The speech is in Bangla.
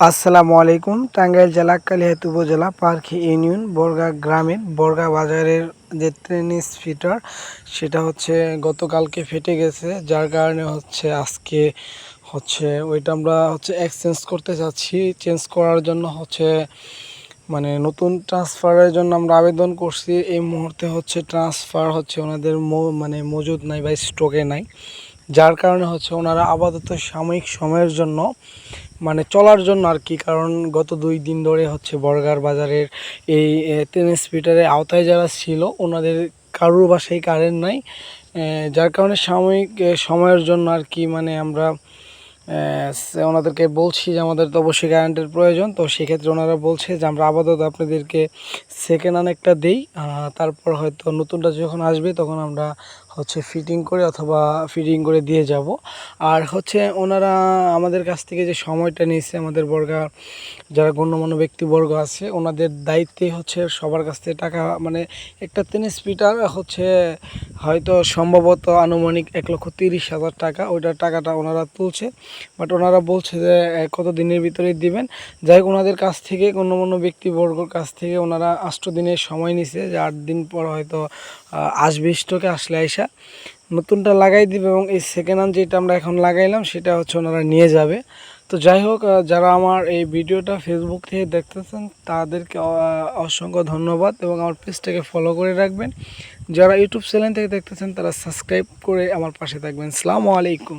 আসসালামু আলাইকুম, টাঙ্গাইল জেলা কালিহাত উপজেলা পার্কি ইউনিয়ন, বর্গা গ্রামের বর্গা বাজারের যে ট্রেন স্পিটার সেটা হচ্ছে গতকালকে ফেটে গেছে। যার কারণে হচ্ছে আজকে হচ্ছে ওইটা আমরা হচ্ছে এক্সচেঞ্জ করতে যাচ্ছি। চেঞ্জ করার জন্য হচ্ছে মানে নতুন ট্রান্সফারের জন্য আমরা আবেদন করছি। এই মুহূর্তে হচ্ছে ট্রান্সফার হচ্ছে ওনাদের মানে মজুদ নাই বা স্টকে নাই। যার কারণে হচ্ছে ওনারা আপাতত সাময়িক সময়ের জন্য মানে চলার জন্য আর কি কারণ গত দুই দিন ধরে হচ্ছে বর্গার বাজারের এই এ, ট্রেন স্পিটারের আওতায় যারা ছিল ওনাদের কারোর বাসায় কারেন্ট নাই। যার কারণে সাময়িক সময়ের জন্য আর কি মানে আমরা ওনাদেরকে বলছি যে আমাদের তো অবশ্যই কারেন্টের প্রয়োজন। তো সেক্ষেত্রে ওনারা বলছে যে আমরা আপাতত আপনাদেরকে সেকেন্ড একটা দিই তারপর হয়তো নতুনটা যখন আসবে তখন আমরা হচ্ছে ফিটিং করে অথবা ফিটিং করে দিয়ে যাব। আর হচ্ছে ওনারা আমাদের কাছ থেকে যে সময়টা নিয়েছে, আমাদের বর্গা, যারা গণ্যমান্য ব্যক্তিবর্গ আছে, ওনাদের দায়িত্বে হচ্ছে সবার কাছ থেকে টাকা মানে একটা টেনিস স্পিটার হচ্ছে হয়তো সম্ভবত আনুমানিক এক লক্ষ তিরিশ হাজার টাকা ওইটার টাকাটা ওনারা তুলছে। বাট ওনারা বলছে যে কত দিনের ভিতরে দিবেন। যাই হোক, ওনাদের কাছ থেকে, গণ্যমান্য ব্যক্তিবর্গর কাছ থেকে ওনারা আষ্ট দিনের সময় নিছে, যে আট দিন পর হয়তো আসবে স্টকে, আসলে আইসা। নতুনটা লাগাই দিবে এবং এই সেকেন্ড হ্যান্ড যেটা আমরা এখন লাগাইলাম, সেটা হচ্ছে ওনারা নিয়ে যাবে। তো যাই হোক যারা আমার এই ভিডিওটা ফেসবুক থেকে দেখতেছেন, তাদেরকে অসংখ্য ধন্যবাদ এবং আমার পেজটাকে ফলো করে রাখবেন। যারা ইউটিউব চ্যানেল থেকে দেখতেছেন, তারা সাবস্ক্রাইব করে আমার পাশে থাকবেন। সালামু আলাইকুম।